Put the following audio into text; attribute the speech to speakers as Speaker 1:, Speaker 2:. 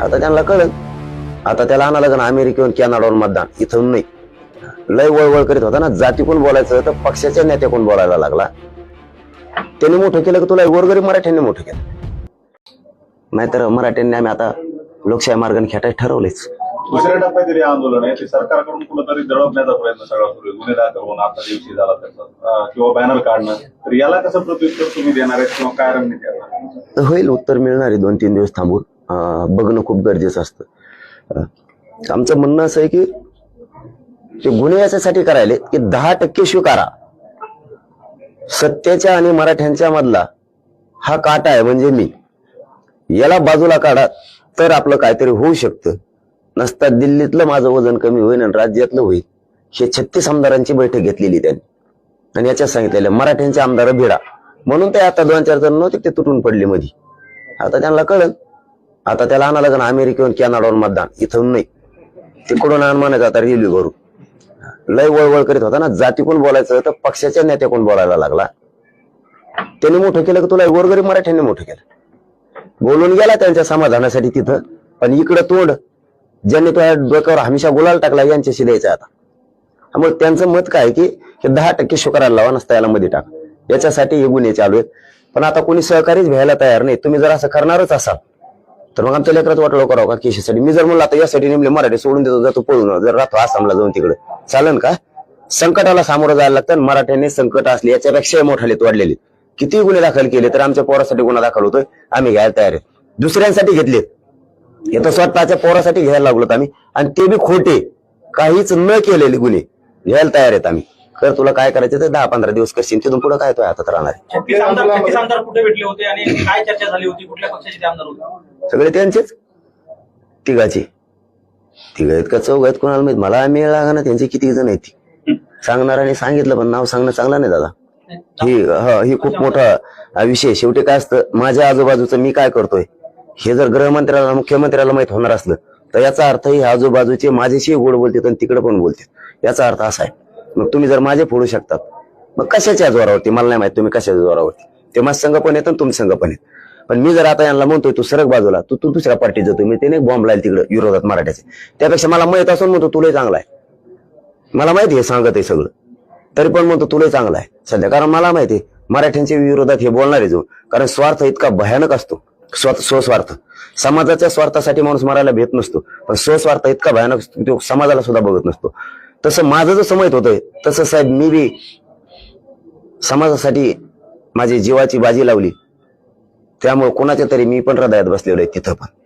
Speaker 1: आता त्यांना कळलं. आता त्याला आणा लागेल अमेरिकेहून कॅनडावर मतदान. इथून नाही. लय वळवळ करीत होता ना जाती कोण बोलायचं तर पक्षाच्या नेत्या कोण बोलायला लागला? त्यांनी मोठं केलं की तुला? गोरगरीब मराठ्यांनी मोठं केलं. नाहीतर मराठ्यांनी आम्ही आता लोकशाही मार्गाने खेटायचं ठरवलेच.
Speaker 2: दुसऱ्या आंदोलन आहे. ते सरकारकडून कुठंतरी दडपण्याचा प्रयत्न सगळा सुरू आहे. गुन्हे दाखल होणं आता दिवशी झाला त्याचा किंवा बॅनर काढणं. तर याला कसं प्रत्युत्तर तुम्ही देणार आहेत किंवा काय रणनीती
Speaker 1: होईल उत्तर मिळणार आहे दोन तीन दिवस थांबून. बघणं खूप गरजेचं असतं. आमचं म्हणणं असं आहे की ते गुन्हे याच्यासाठी करायले की दहा टक्के स्वीकारा. सत्याच्या आणि मराठ्यांच्या मधला हा काटा आहे म्हणजे मी. याला बाजूला काढा तर आपलं काहीतरी होऊ शकतं. नसता दिल्लीतलं माझं वजन कमी होईल आणि राज्यातलं होईल. हे छत्तीस आमदारांची बैठक घेतलेली त्यांनी. आणि याच्यात सांगितलेलं मराठ्यांचे आमदार भिडा. म्हणून ते आता दोन चार जण नव्हते ते तुटून पडले मधी. आता त्यांना कळलं. आता त्याला आणा लागेल अमेरिकेहून कॅनडावर मतदान. इथून नाही. तिकडून आण म्हणायचं आता रेल्वे भरू लय वळवळ करीत होता ना जाती कोण बोलायचं तर पक्षाच्या नेत्या कोण बोलायला लागला. त्यांनी मोठं केलं की तुला? गोरगरीब मराठ्यांनी मोठं केलं. बोलून गेला त्यांच्या समाधानासाठी तिथं. पण इकडं तोंड ज्यांनी तो डोक्यावर हमेशा गुलाल टाकला यांच्याशी द्यायचं आता. त्यामुळे त्यांचं मत काय की हे दहा टक्के शुक्राला लावा नसता याला मध्ये टाक. याच्यासाठी हे गुन्हे चालू आहेत. पण आता कोणी सहकारीच घ्यायला तयार नाही. तुम्ही जर असं करणारच असाल तर मग आमच्या लेकरात वाटलं करावं का केशीसाठी? मी जर म्हणलं आता यासाठी नेमले मराठी सोडून देतो जातो पळून. जर राहतो आसामला जाऊन तिकडे. चालन का? संकटाला सामोरं जायला लागतं आणि संकट असले याच्यापेक्षा मोठाले वाढलेले. किती गुन्हे दाखल केले तर आमच्या पोरासाठी गुन्हा दाखल होतोय. आम्ही घ्यायला तयार आहे. दुसऱ्यांसाठी घेतले हे तर स्वतःच्या पोरासाठी घ्यायला लागलोत आम्ही. आणि ते बी खोटे. काहीच न केलेले गुन्हे. घ्यायला तयार आहेत आम्ही. तर तुला काय करायचं ते दहा पंधरा दिवस करशील तिथून पुढे काय तो हातात राहणार? आहे.
Speaker 3: छत्तीस आमदार छत्तीस आमदार कुठे भेटले होते आणि काय चर्चा झाली होती? कुठल्या पक्षाचे ते आमदार होते?
Speaker 1: सगळे त्यांचेच? तिघाचे. तिघ आहेत का चौघ आहेत कोणाला माहीत? मला लागा ना त्यांचे किती जण आहेत ती. सांगणाऱ्याने सांगितलं पण नाव सांगणं चांगलं नाही दादा. ही हा ही खूप मोठा हा विषय शेवटी काय असतं माझ्या आजूबाजूचं मी काय करतोय हे जर गृहमंत्र्याला मुख्यमंत्र्याला माहीत होणार असलं तर याचा अर्थ हे आजूबाजूचे माझ्याशी गोड बोलतात आणि तिकडे पण बोलतात. याचा अर्थ असा आहे. मग तुम्ही जर माझे फोडू शकतात मग कशाच्या जोरावरती? मला नाही माहीत तुम्ही कशाच्या जोरावरती. ते माझ संघ पण येत आणि तुमचे संघ पण येत. पण मी जर आता यांना म्हणतोय तू सरक बाजूला तू तू दुसऱ्या पार्टीत जातो मी त्याने बॉम्ब लाईल तिकडे विरोधात मराठ्याचे. त्यापेक्षा मला माहीत असून म्हणतो तुलाही चांगला आहे. मला माहिती हे सांगत आहे सगळं. तरी पण म्हणतो तुलाही चांगला आहे. सध्या कारण मला माहिती आहे मराठ्यांच्या विरोधात हे बोलणारे जो कारण स्वार्थ इतका भयानक असतो. स्वस्वार्थ. समाजाच्या स्वार्थासाठी माणूस मरायला भेट नसतो. पण स्वस्वार्थ इतका भयानक असतो तो समाजाला सुद्धा बघत नसतो. तसं माझं जसं माहीत होतंय तसं साहेब मी बी समाजासाठी माझी जीवाची बाजी लावली. त्यामुळे कोणाच्या तरी मी पण हृदयात बसलेलो आहे तिथं पण.